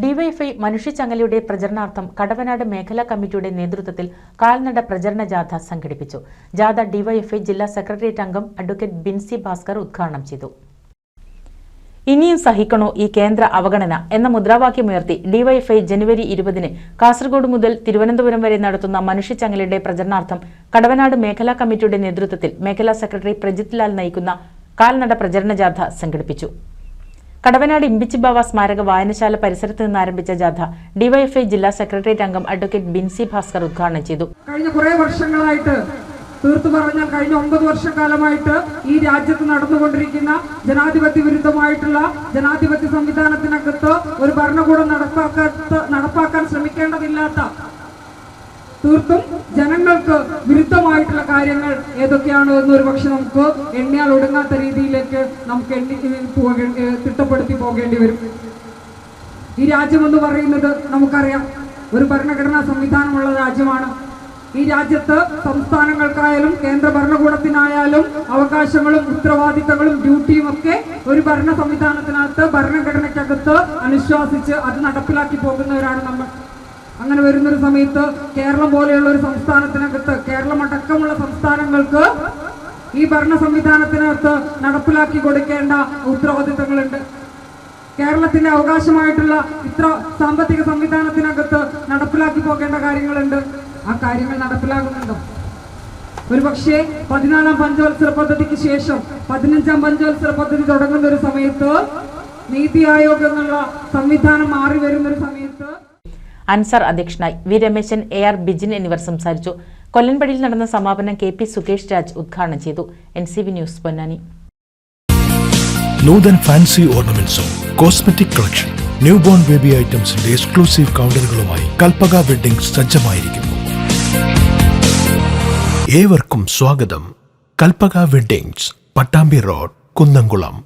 DYFI മനുഷ്യച്ചങ്ങലയുടെ പ്രചരണാർത്ഥം കടവനാട് മേഖലാ കമ്മിറ്റിയുടെ നേതൃത്വത്തിൽ കാൽനട പ്രചരണ ജാഥ സംഘടിപ്പിച്ചു. ജാഥ ഡിവൈഎഫ്ഐ ജില്ലാ സെക്രട്ടേറിയറ്റ് അംഗം അഡ്വക്കേറ്റ് ബിൻസി ഭാസ്കർ ഉദ്ഘാടനം ചെയ്തു. ഇനിയും സഹിക്കണോ ഈ കേന്ദ്ര അവഗണന എന്ന മുദ്രാവാക്യമുയർത്തി ഡിവൈഎഫ്ഐ ജനുവരി ഇരുപതിന് കാസർഗോഡ് മുതൽ തിരുവനന്തപുരം വരെ നടത്തുന്ന മനുഷ്യച്ചങ്ങലയുടെ പ്രചരണാർത്ഥം കടവനാട് മേഖലാ കമ്മിറ്റിയുടെ നേതൃത്വത്തിൽ മേഖലാ സെക്രട്ടറി പ്രജിത് ലാൽ നയിക്കുന്ന കാൽനട പ്രചരണ ജാഥ സംഘടിപ്പിച്ചു. കടവനാട് ഇമ്പിച്ചിബാവ സ്മാരക വായനശാല പരിസരത്ത് നിന്ന് ആരംഭിച്ച ജാഥ ഡിവൈഎഫ്ഐ ജില്ലാ സെക്രട്ടേറിയറ്റ് അംഗം അഡ്വക്കേറ്റ് ബിൻസി ഭാസ്കർ ഉദ്ഘാടനം ചെയ്തു. കഴിഞ്ഞ കുറെ വർഷങ്ങളായിട്ട് തീർത്തു പറഞ്ഞാൽ കഴിഞ്ഞ ഒമ്പത് വർഷക്കാലമായിട്ട് ഈ രാജ്യത്ത് നടന്നുകൊണ്ടിരിക്കുന്ന ജനാധിപത്യ വിരുദ്ധമായിട്ടുള്ള ജനാധിപത്യ സംവിധാനത്തിനകത്ത് ഒരു ഭരണകൂടം നടപ്പാക്കാത്ത നടപ്പാക്കാൻ ശ്രമിക്കേണ്ടതില്ലാത്ത തീർത്തും ജനങ്ങൾക്ക് വിരുദ്ധമായിട്ടുള്ള കാര്യങ്ങൾ ഏതൊക്കെയാണ് എന്നൊരു പക്ഷെ നമുക്ക് എണ്ണിയാൽ ഒടുങ്ങാത്ത രീതിയിലേക്ക് നമുക്ക് എണ്ണി പോകേണ്ടി തിട്ടപ്പെടുത്തി പോകേണ്ടി വരും. ഈ രാജ്യമെന്ന് പറയുന്നത് നമുക്കറിയാം ഒരു ഭരണഘടനാ സംവിധാനമുള്ള രാജ്യമാണ്. ഈ രാജ്യത്ത് സംസ്ഥാനങ്ങൾക്കായാലും കേന്ദ്ര ഭരണകൂടത്തിനായാലും അവകാശങ്ങളും ഉത്തരവാദിത്തങ്ങളും ഡ്യൂട്ടിയും ഒക്കെ ഒരു ഭരണ സംവിധാനത്തിനകത്ത് ഭരണഘടനയ്ക്കകത്ത് അനുശ്വാസിച്ച് അത് നടപ്പിലാക്കി പോകുന്നവരാണ് നമ്മൾ. അങ്ങനെ വരുന്നൊരു സമയത്ത് കേരളം പോലെയുള്ള ഒരു സംസ്ഥാനത്തിനകത്ത് കേരളം അടക്കമുള്ള സംസ്ഥാനങ്ങൾക്ക് ഈ ഭരണ സംവിധാനത്തിനകത്ത് നടപ്പിലാക്കി കൊടുക്കേണ്ട ഉത്തരവാദിത്തങ്ങളുണ്ട്. കേരളത്തിന്റെ അവകാശമായിട്ടുള്ള ഇത്ര സാമ്പത്തിക സംവിധാനത്തിനകത്ത് നടപ്പിലാക്കി പോകേണ്ട കാര്യങ്ങളുണ്ട്. ആ കാര്യങ്ങൾ നടപ്പിലാകുന്നുണ്ടോ? ഒരുപക്ഷെ പതിനാലാം പഞ്ചവത്സര പദ്ധതിക്ക് ശേഷം പതിനഞ്ചാം പഞ്ചവത്സര പദ്ധതി തുടങ്ങുന്ന ഒരു സമയത്ത് നീതി ആയോഗ് എന്നുള്ള സംവിധാനം മാറി വരുന്ന ഒരു സമയത്ത് അൻസാർ അധ്യക്ഷനായി V Rameshan A R Bijin എന്നിവർ സംസാരിച്ചു. കൊല്ലൻപടിയിൽ നടന്ന സമാപനം കെ പി സുകേഷ് രാജ് ഉദ്ഘാടനം ചെയ്തു. N C V news Ponnani. Nuthan fancy ഓർണമെന്റ്സും cosmetic collection new born baby ഐറ്റംസിന്റെ exclusive കൗണ്ടറുകളുമായി കൽപ്പക വെഡിംഗ് സജ്ജമായിരിക്കുന്നു. ഏവർക്കും സ്വാഗതം. Kalpaka weddings Pattambi road Kunnamkulam.